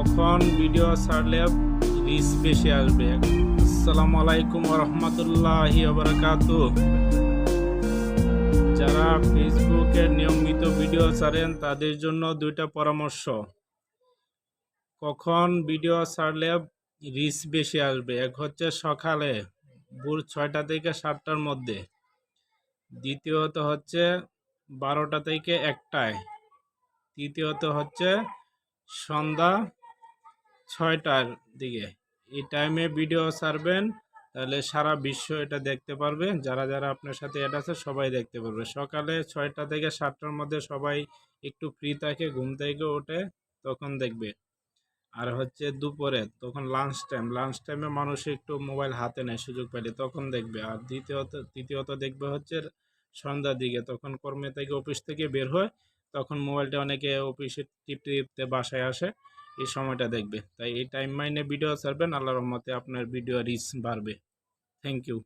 কখন ভিডিও ছাড়লে রিচ বেশি আসবে। আসসালামু আলাইকুম রহমতুল্লাহি বারাকাত যারা ফেসবুকে নিয়মিত ভিডিও ছাড়েন, তাদের জন্য দুইটা পরামর্শ। কখন ভিডিও ছাড়লে রিচ বেশি আসবে? এক হচ্ছে সকালে, ভোর ছয়টা থেকে সাতটার মধ্যে। দ্বিতীয়ত হচ্ছে বারোটা থেকে একটায়। তৃতীয়ত হচ্ছে সন্ধ্যা ছয়টার দিকে। এই টাইমে ভিডিও ছাড়বেন, তাহলে সারা বিশ্ব এটা দেখতে পারবে। যারা যারা আপনার সাথে অ্যাড আছে, সবাই দেখতে পারবে। সকালে ছয়টা থেকে সাতটার মধ্যে সবাই একটু ফ্রি থাকে, ঘুম থেকে ওঠে, তখন দেখবে। আর হচ্ছে দুপুরে, তখন লাঞ্চ টাইম লাঞ্চ টাইমে মানুষ একটু মোবাইল হাতে নেয়, সুযোগ পেলে, তখন দেখবে। আর দ্বিতীয়ত, তৃতীয়ত দেখবে হচ্ছে সন্ধ্যার দিকে, তখন কর্মে থেকে অফিস থেকে বের হয়, তখন মোবাইলটা অনেকে অফিসে টিপতে টিপতে বাসায় আসে। এই সময়টা দেখবে। তাই এই টাইম মাইনে ভিডিও ছাড়বেন, আল্লাহর রহমতে আপনার ভিডিও রিচ বাড়বে। Thank you